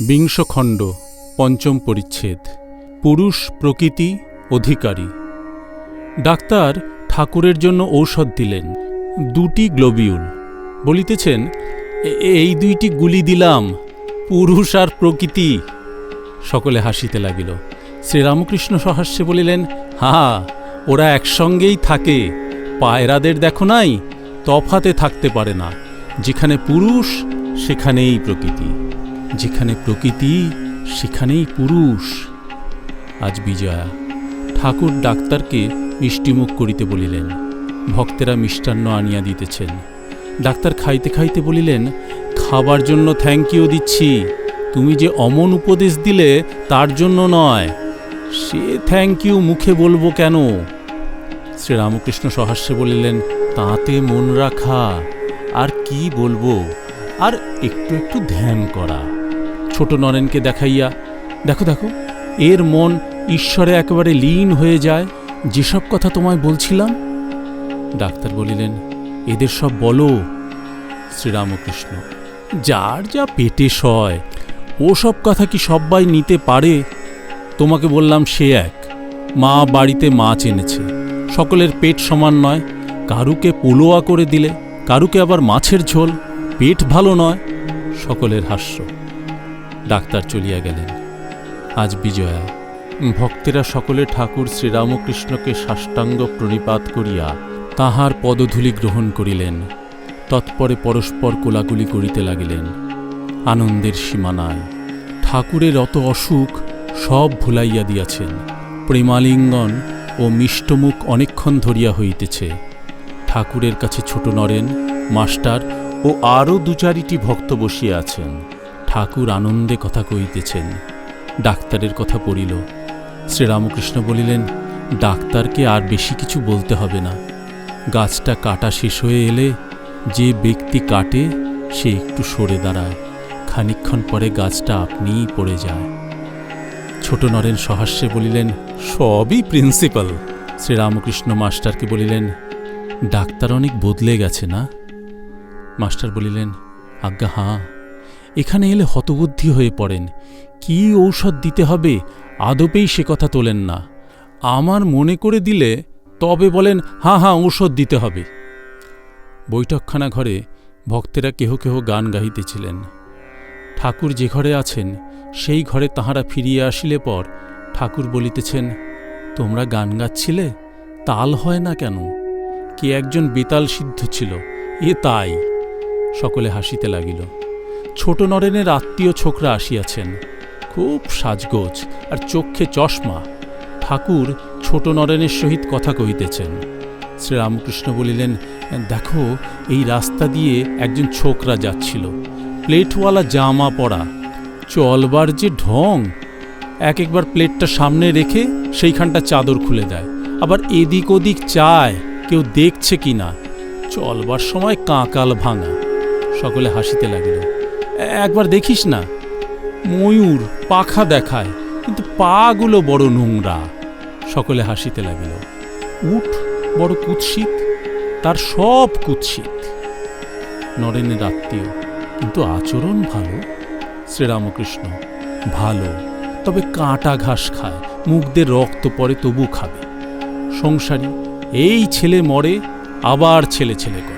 বিংশ খণ্ড পঞ্চম পরিচ্ছেদ, পুরুষ প্রকৃতি অধিকারী। ডাক্তার ঠাকুরের জন্য ঔষধ দিলেন, দুটি গ্লোবিউল। বলিতেছেন এই দুইটি গুলি দিলাম, পুরুষ আর প্রকৃতি। সকলে হাসিতে লাগিল। শ্রীরামকৃষ্ণ সহাস্যে বলিলেন, হা, ওরা একসঙ্গেই থাকে, পায়রাদের দেখো নাই, তফাতে থাকতে পারে না, যেখানে পুরুষ, সেখানেই প্রকৃতি। যেখানে প্রকৃতি, সেখানেই পুরুষ। আজ বিজয়া ঠাকুর ডাক্তারকে মিষ্টিমুখ করিতে বলিলেন, ভক্তেরা মিষ্টান্ন আনিয়া দিতেছেন। ডাক্তার খাইতে খাইতে বলিলেন, খাবার জন্য থ্যাংক ইউ দিচ্ছি, তুমি যে অমন উপদেশ দিলে তার জন্য নয়। সে থ্যাংক ইউ মুখে বলব কেন? শ্রীরামকৃষ্ণ সহাস্যে বলিলেন, তাতে মন রাখা, আর কি বলব? আর একটু একটু ধ্যান করা। ছোট নরেনকে দেখাইয়া, দেখো দেখো, এর মন ঈশ্বরে একেবারে লীন হয়ে যায়, যেসব কথা তোমায় বলছিলাম? ডাক্তার বলিলেন, এদের সব বলো, শ্রীরামকৃষ্ণ, যার যা পেটে সয়, ওসব কথা কি সব্বাই নিতে পারে? তোমাকে বললাম সে এক, মা বাড়িতে মাছ এনেছে, সকলের পেট সমান নয়, কারুকে পোলোয়া করে দিলে, কারুকে আবার মাছের ঝোল, পেট ভালো নয়, সকলের হাস্য। ডাক্তার চলিয়া গেলেন। আজ বিজয়া, ভক্তেরা সকলে ঠাকুর শ্রীরামকৃষ্ণকে সাষ্টাঙ্গ প্রণিপাত করিয়া তাহার পদধূলি গ্রহণ করিলেন। তৎপরে পরস্পর কোলাকুলি করিতে লাগিলেন। আনন্দের সীমানায় ঠাকুরের অত অসুখ সব ভুলাইয়া দিয়াছেন। প্রেমালিঙ্গন ও মিষ্টমুখ অনেকক্ষণ ধরিয়া হইতেছে। ঠাকুরের কাছে ছোট নরেন, মাস্টার ও আরও দু চারিটি ভক্ত বসিয়া আছেন। ঠাকুর আনন্দে কথা কইতেছেন ডাক্তারের কথা পড়িল। শ্রীরামকৃষ্ণ বলিলেন, ডাক্তারকে আর বেশি কিছু বলতে হবে না। গাছটা কাটা শেষ হয়ে এলে যে ব্যক্তি কাটে, সে একটু সরে দাঁড়ায়। খানিকক্ষণ পরে গাছটা আপনিই পড়ে যায়। ছোট নরেন সহাস্যে বলিলেন, সবই প্রিন্সিপাল। শ্রীরামকৃষ্ণ মাস্টারকে বলিলেন, ডাক্তার অনেক বদলে গেছে না? মাস্টার বলিলেন, আজ্ঞা, হাঁ। এখানে এলে হতবুদ্ধি হয়ে পড়েন। কি ঔষধ দিতে হবে? আদপেই সে কথা তোলেন না। আমার মনে করে দিলে তবে বলেন, হাঁ হাঁ, ঔষধ দিতে হবে। বৈঠকখানা ঘরে ভক্তেরা কেহ কেহ গান গাহিতেছিলেন। ঠাকুর যে ঘরে আছেন, সেই ঘরে তাহারা ফিরিয়া আসিলে পর ঠাকুর বলিতেছেন, তোমরা গান গাচ্ছিলে? তাল হয় না কেন? কে একজন বেতাল সিদ্ধ ছিল, এ তাই? সকলে হাসিতে লাগিল। ছোট নরেনের আত্মীয় ছোকরা আসিয়াছেন। খুব সাজগোজ আর চক্ষে চশমা। ঠাকুর ছোট নরেনের সহিত কথা কহিতেছেন। শ্রীরামকৃষ্ণ বলিলেন, দেখো, এই রাস্তা দিয়ে একজন ছোকরা যাচ্ছিল। প্লেটওয়ালা জামা পরা। চলবার যে ঢং। এক একবার প্লেটটা সামনে রেখে সেইখানটা চাদর খুলে দেয়। আবার এদিক ওদিক চায়, কেউ দেখছে কি না চলবার সময় কাঁকাল ভাঙা। সকলে হাসিতে লাগিল। "এ- একবার দেখিস না। ময়ূর পাখা দেখায়, কিন্তু পাগুলো বড় নোংরা। সকলে হাসিতে লাগিল। উঠ, বড় কুৎসিত, তার সব কুৎসিত। নরেনের আত্মীয়, কিন্তু আচরণ ভালো। শ্রীরামকৃষ্ণ, ভালো, তবে কাঁটা ঘাস খায় মুখদের রক্ত পড়ে তবু খাবে। সংসারী, এই ছেলে মরে, আবার ছেলে ছেলে করে।